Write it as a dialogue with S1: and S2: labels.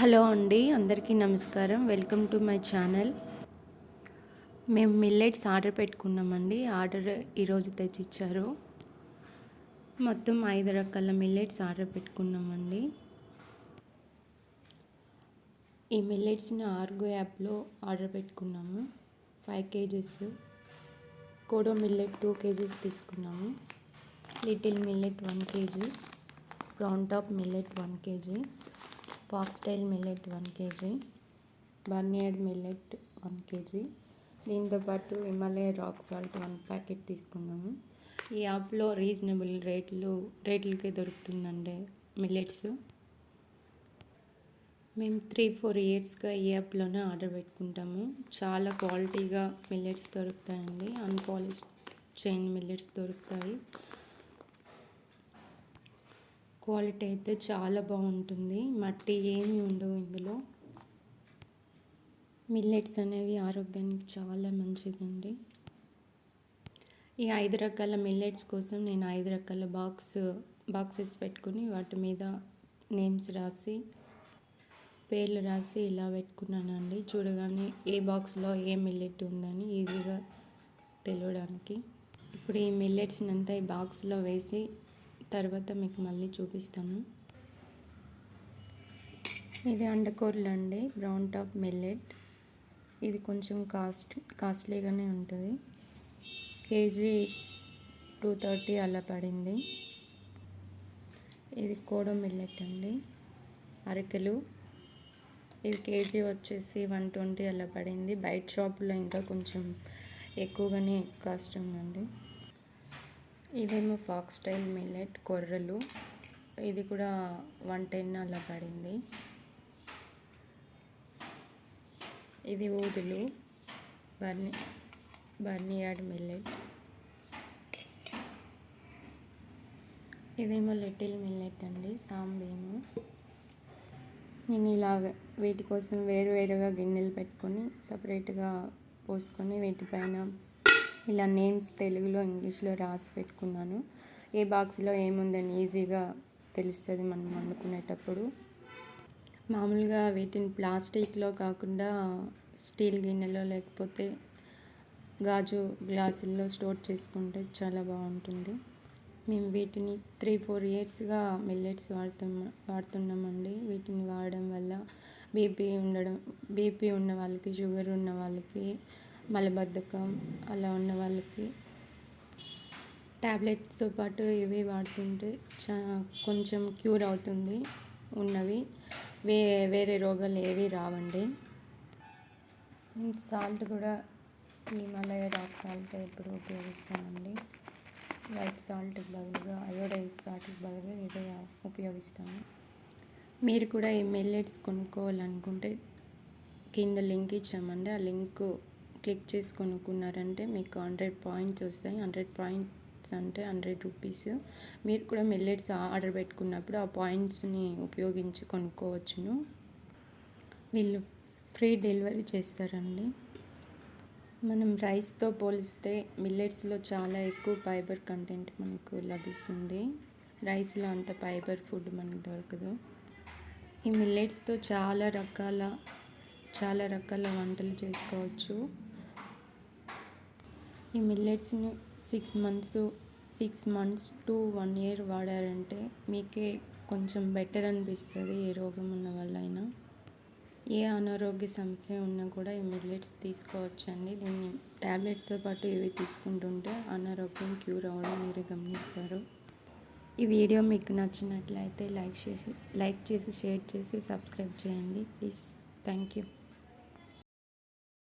S1: Hello అండి అందరికీ నమస్కారం. Welcome to my channel. మేము మిల్లెట్స్ ఆర్డర్ పెట్టుకున్నామండి. ఆర్డర్ ఈరోజు తెచ్చిచ్చారు. మొత్తం ఐదు రకాల మిల్లెట్స్ ఆర్డర్ పెట్టుకున్నామండి. ఈ మిల్లెట్స్ని ఆర్గో యాప్లో ఆర్డర్ పెట్టుకున్నాము. Five kgs. Kodo millet two kgs తీసుకున్నాము. Little millet one kg. Brown top millet one kg. Foxtail millet one kg barnyard millet one kg దీంతో పాటు Himalaya rock salt one packet తీసుకున్నాము ఈ యాప్లో రీజనబుల్ రేట్లు రేట్లకే దొరుకుతుందండి మిల్లెట్స్ మేము త్రీ ఫోర్ ఇయర్స్గా ఈ యాప్లోనే ఆర్డర్ పెట్టుకుంటాము. చాలా క్వాలిటీగా మిల్లెట్స్ దొరుకుతాయండి. అన్పాలిష్ చైన్ మిల్లెట్స్ దొరుకుతాయి. క్వాలిటీ అయితే చాలా బాగుంటుంది. మట్టి ఏమి ఉండవు ఇందులో. మిల్లెట్స్ అనేవి ఆరోగ్యానికి చాలా మంచిదండి. ఈ ఐదు రకాల మిల్లెట్స్ కోసం నేను ఐదు రకాల బాక్స్ బాక్సెస్ పెట్టుకుని వాటి మీద నేమ్స్ రాసి పేర్లు రాసి ఇలా పెట్టుకున్నానండి. చూడగానే ఏ బాక్స్లో ఏ మిల్లెట్ ఉందని ఈజీగా తెలియడానికి. ఇప్పుడు ఈ మిల్లెట్స్ని అంతా ఈ బాక్స్లో వేసి తర్వాత మీకు మళ్ళీ చూపిస్తాము ఇది అండకూరలు అండి బ్రౌన్ టాప్ మిల్లెట్. ఇది కొంచెం కాస్ట్ కాస్ట్లీగానే ఉంటుంది. కేజీ టూ థర్టీ అలా పడింది. ఇది కోడో మిల్లెట్ అండి అరకెలు. ఇది కేజీ వచ్చేసి వన్ ట్వంటీ అలా పడింది. బయట షాపులో ఇంకా కొంచెం ఎక్కువగానే కాస్ట్ ఉందండి. ఇదేమో ఫాక్స్ స్టైల్ మిల్లెట్ కొర్రలు. ఇది కూడా వన్ టెన్ అలా పడింది. ఇది ఊదులు బర్ని బర్నియాడ్ మిల్లెట్. ఇదేమో లిటిల్ మిల్లెట్ అండి సాంబేము. నేను ఇలా వీటి కోసం వేరు వేరుగా గిన్నెలు పెట్టుకొని సపరేట్గా పోసుకొని వీటిపైన ఇలా నేమ్స్ తెలుగులో ఇంగ్లీష్లో రాసి పెట్టుకున్నాను. ఏ బాక్స్లో ఏముందని ఈజీగా తెలుస్తుంది మనం వండుకునేటప్పుడు. మామూలుగా వీటిని ప్లాస్టిక్లో కాకుండా స్టీల్ గిన్నెలో లేకపోతే గాజు గ్లాసుల్లో స్టోర్ చేసుకుంటే చాలా బాగుంటుంది. మేము వీటిని త్రీ ఫోర్ ఇయర్స్గా మిల్లెట్స్ వాడుతున్నా వాడుతున్నామండి. వీటిని వాడడం వల్ల బీపీ ఉండడం బీపీ ఉన్న వాళ్ళకి షుగర్ ఉన్న వాళ్ళకి మలబద్ధకం అలా ఉన్న వాళ్ళకి ట్యాబ్లెట్స్తో పాటు ఇవి వాడుతుంటే చా కొంచెం క్యూర్ అవుతుంది ఉన్నవి. వే వేరే రోగాలు ఏవి రావండి. సాల్ట్ కూడా హిమాలయ రాక్ సాల్ట్ ఇప్పుడు ఉపయోగిస్తామండి. వైట్ సాల్ట్కి బదులుగా అయోడైజ్ సాల్ట్ బదులుగా ఇదే ఉపయోగిస్తాము. మీరు కూడా ఈ మిల్లెట్స్ కొనుక్కోవాలనుకుంటే కింద లింక్ ఇచ్చామండి. ఆ లింక్ క్లిక్ చేసి కొనుక్కున్నారంటే మీకు హండ్రెడ్ పాయింట్స్ వస్తాయి. హండ్రెడ్ పాయింట్స్ అంటే హండ్రెడ్ రూపీస్. మీరు కూడా మిల్లెట్స్ ఆర్డర్ పెట్టుకున్నప్పుడు ఆ పాయింట్స్ని ఉపయోగించి కొనుక్కోవచ్చును. వీళ్ళు ఫ్రీ డెలివరీ చేస్తారండి. మనం రైస్తో పోలిస్తే మిల్లెట్స్లో చాలా ఎక్కువ ఫైబర్ కంటెంట్ మనకు లభిస్తుంది. రైస్లో అంత ఫైబర్ ఫుడ్ మనకు దొరకదు. ఈ మిల్లెట్స్తో చాలా రకాల చాలా రకాల వంటలు చేసుకోవచ్చు. ఈ మిల్లెట్స్ని six months six months to one year వాడారంటే మీకే కొంచెం బెటర్ అనిపిస్తుంది ఏ రోగం ఉన్న వాళ్ళైనా. ఏ అనారోగ్య సమస్య ఉన్నా కూడా ఈ మిల్లెట్స్ తీసుకోవచ్చండి. దీన్ని ట్యాబ్లెట్తో పాటు ఇవి తీసుకుంటుంటే అనారోగ్యం క్యూర్ అవ్వడం మీరు గమనిస్తారు. ఈ వీడియో మీకు నచ్చినట్లయితే లైక్ చేసి లైక్ చేసి షేర్ చేసి సబ్స్క్రైబ్ చేయండి. ప్లీజ్. Thank you.